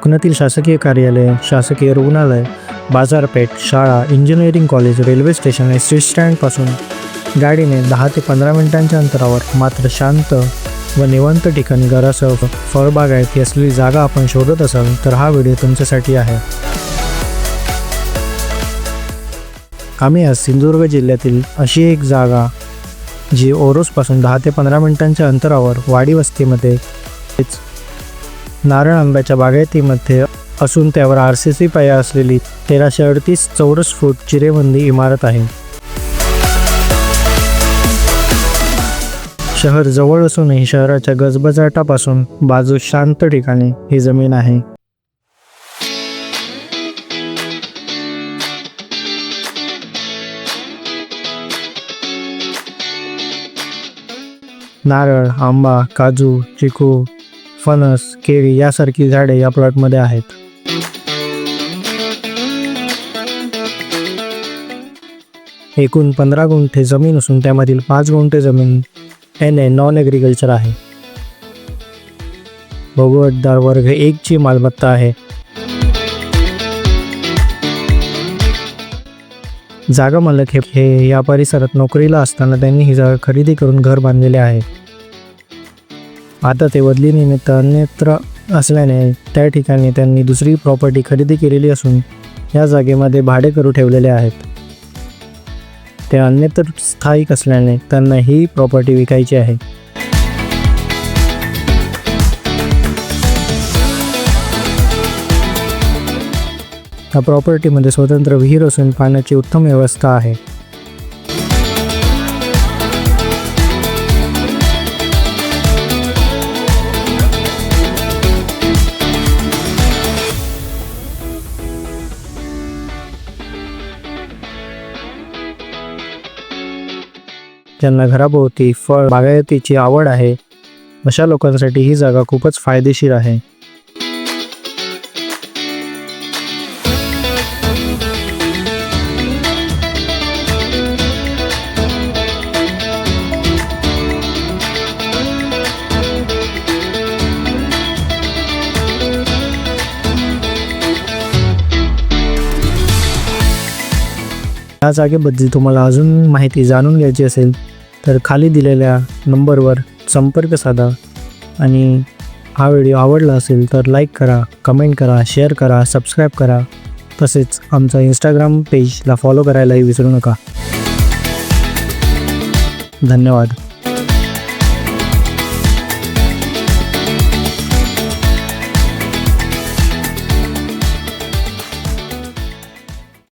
कोकणातील शासकीय कार्यालय शासकीय रुग्णालय बाजारपेठ शाळा engineering college railway station S T स्टँडपासून गाडीने दहा ते पंधरा मिनिटांच्या अंतरावर मात्र शांत व निवंत ठिकाणी घरासह फळबागायती असलेली जागा आपण शोधत असाल तर हा व्हिडिओ तुमच्यासाठी आहे. आम्ही आज सिंधुदुर्ग जिल्ह्यातील अशी एक जागा जी ओरोसपासून दहा ते पंधरा मिनिटांच्या अंतरावर वाडी वस्तीमध्ये तेच नारळ आंब्याच्या बागायतीमध्ये असून त्यावर आर सी सी पाया असलेली तेराशे अडतीस चौरस फूट चिरेबंदी इमारत आहे. शहर जवळ असूनही शहराच्या गजबजाटापासून बाजू शांत ठिकाणी ही जमीन आहे. नारळ आंबा काजू चिकू फणस केळी यासारखी झाडे या प्लॉटमध्ये आहेत. एकूण पंधरा गुंठे जमीन असून त्यामधील पाच गुंठे जमीन एन ए नॉन ॲग्रिकल्चर आहे. भोगवतदार वर्ग एकची मालमत्ता आहे. जागा मालक हे हे या परिसरात नोकरीला असताना त्यांनी ही जागा खरेदी करून घर बांधलेले आहे. आता ते बदलीनिमित्त अन्यत्र असल्याने त्या ठिकाणी त्यांनी दुसरी प्रॉपर्टी खरेदी केलेली असून या जागेमध्ये भाडे करू ठेवलेले आहेत. ते अन्यत्र स्थायिक असल्याने त्यांना ही प्रॉपर्टी विकायची आहे. या प्रॉपर्टीमध्ये स्वतंत्र विहीर असून पाण्याची उत्तम व्यवस्था आहे. ज्यांना घराभोवती फळ बागायतीची आवड आहे अशा लोकांसाठी ही जागा खूपच फायदेशीर आहे. या जागेबद्दल तुम्हाला अजून माहिती जाणून घ्यायची असेल तर खाली दिलेल्या नंबरवर संपर्क साधा आणि हा व्हिडिओ आवडला असेल तर लाईक करा कमेंट करा शेअर करा सबस्क्राईब करा. तसेच आमचा इंस्टाग्राम पेजला फॉलो करायलाही विसरू नका. धन्यवाद.